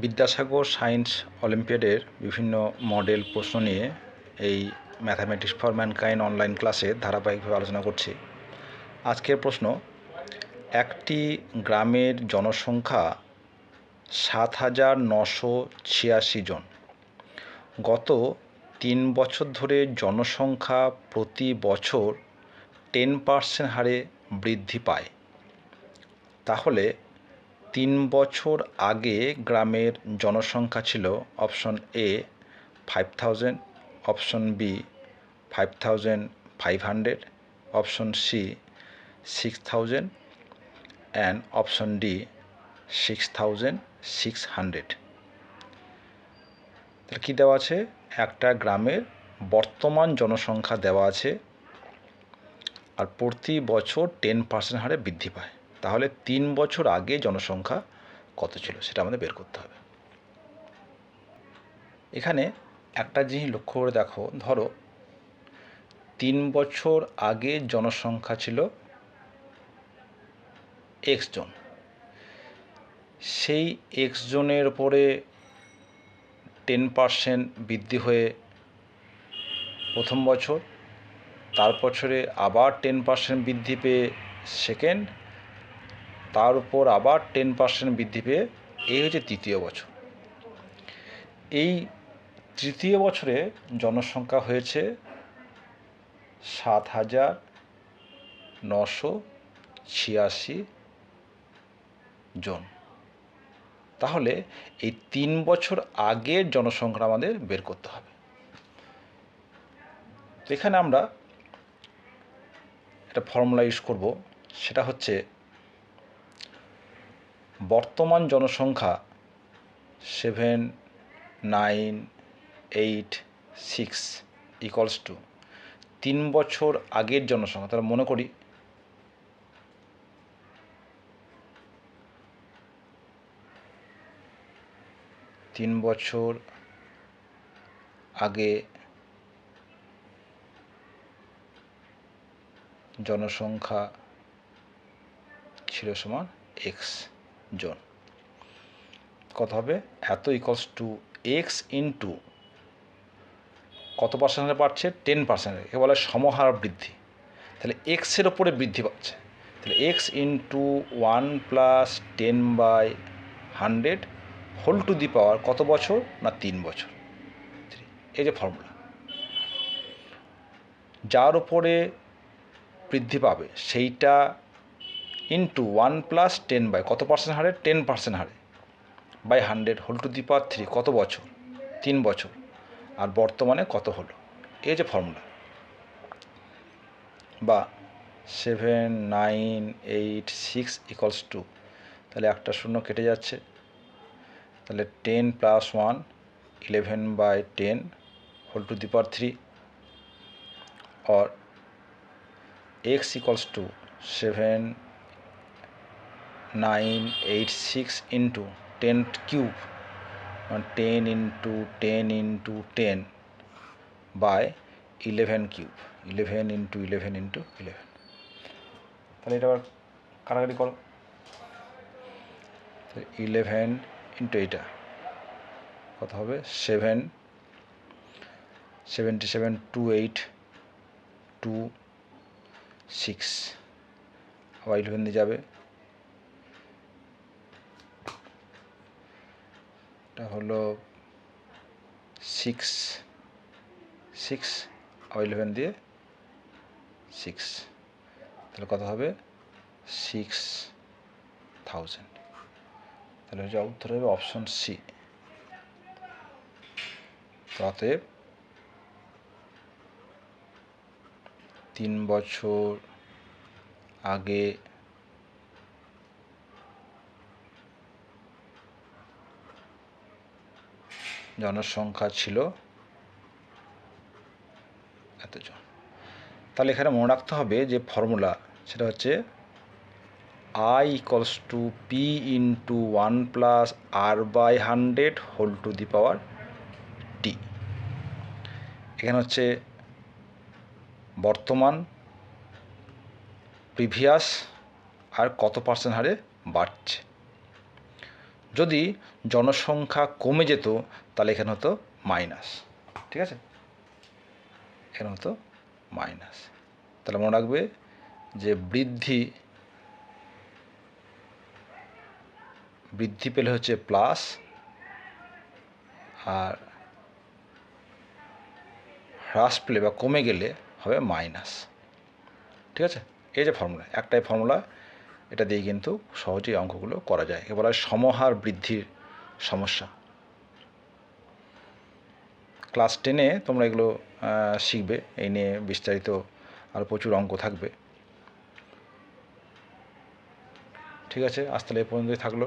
Vidyasagar science অলিম্পিয়াডের বিভিন্ন model প্রশ্ন নিয়ে এই ম্যাথামেটিক্স ফর ম্যানকাইন্ড অনলাইন ক্লাসে ধারাবাহিকভাবে আলোচনা করছি। আজকের প্রশ্ন, একটি গ্রামের জনসংখ্যা সাত হাজার নশো ছিয়াশি জন। গত তিন বছর ধরে জনসংখ্যা প্রতি বছর টেন পার্সেন্ট হারে বৃদ্ধি পায়। তাহলে তিন বছর আগে গ্রামের জনসংখ্যা ছিল option A five thousand option B five thousand five hundred option C six thousand and option D six thousand six hundred তাহলে কী দেওয়া আছে? একটা গ্রামের বর্তমান জনসংখ্যা দেওয়া আছে আর প্রতি বছর টেন পার্সেন্ট হারে বৃদ্ধি পায়। তাহলে তিন বছর আগে জনসংখ্যা কত ছিল? সেটা আমাদের বের করতে হবে। এখানে একটা জিনিস লক্ষ্য করে দেখো। ধরো, তিন বছর আগে জনসংখ্যা ছিল এক্স জন। সেই এক্স জনের ওপরে টেন পার্সেন্ট বৃদ্ধি হয়ে প্রথম বছর, তার বছরে আবার টেন পার্সেন্ট বৃদ্ধি পেয়ে সেকেন্ড তার উপর আবার টেন পার্সেন্ট বৃদ্ধি পেয়ে এই হচ্ছে তৃতীয় বছর। এই তৃতীয় বছরে জনসংখ্যা হয়েছে সাত হাজার নশো ছিয়াশি জন। তাহলে এই তিন বছর আগের জনসংখ্যা আমাদের বের করতে হবে। এখানে আমরা একটা ফর্মুলা ইউজ করব, সেটা হচ্ছে বর্তমান জনসংখ্যা seven nine eight six equals two তিন বছর আগের জনসংখ্যা, তাহলে মনে করি তিন বছর আগে জনসংখ্যা ছিল সমান এক্স জন। কত হবে? এত ইকলস টু এক্স ইন্টু কত পার্সেন্টে বাড়ছে? টেন পার্সেন্ট একে বলে সমহার বৃদ্ধি। তাহলে এক্সের ওপরে বৃদ্ধি পাচ্ছে। তাহলে x into one plus ten by hundred whole to the power কত বছর? না, তিন বছর। এই যে ফর্মুলা যার ওপরে বৃদ্ধি পাবে, সেইটা into one plus ten by কত পার্সেন্ট হারে? টেন পার্সেন্ট হারে। By hundred whole to the power three কত বছর? তিন বছর। আর বর্তমানে কত হলো? এই যে ফর্মুলা বা seven nine eight six equals two তাহলে একটা শূন্য কেটে যাচ্ছে। তাহলে ten plus one eleven by ten whole to the power three or x equals to 7 9 8 6 into 10 cube 10 into 10 into 10 by 11 cube 11 into 11 into 11 তাহলে এটা আবার কাটাকাটি করো। ইলেভেন ইন্টু এইটা কত হবে? Seven seventy seven two eight two six আবার eleven দিয়ে যাবে। এটা হলো সিক্স সিক্স আবার ইলেভেন দিয়ে সিক্স তাহলে কত হবে? সিক্স থাউজেন্ড তাহলে হচ্ছে উত্তর হবে অপশন সি অতএব তিন বছর আগে জনসংখ্যা ছিল এতজন। তাহলে এখানে মনে রাখতে হবে যে ফর্মুলা সেটা হচ্ছে I equals to P into one plus R by hundred whole to the power T এখানে হচ্ছে বর্তমান প্রিভিয়াস আর কত পার্সেন্ট হারে বাড়ছে। যদি জনসংখ্যা কমে যেত তাহলে এখানে হতো মাইনাস, ঠিক আছে? এখানে হতো মাইনাস। তাহলে মনে রাখবে যে বৃদ্ধি বৃদ্ধি পেলে হচ্ছে প্লাস, আর হ্রাস পেলে বা কমে গেলে হবে মাইনাস, ঠিক আছে? এই যে ফর্মুলা, একটাই ফর্মুলা, এটা দিয়ে কিন্তু সহজেই অঙ্কগুলো করা যায়। এ বলা হয় সমহার বৃদ্ধির সমস্যা। ক্লাস টেনে তোমরা এগুলো শিখবে। এই নিয়ে বিস্তারিত আর প্রচুর অঙ্ক থাকবে। ঠিক আছে? আজ তাহলে এ পর্যন্তই থাকল।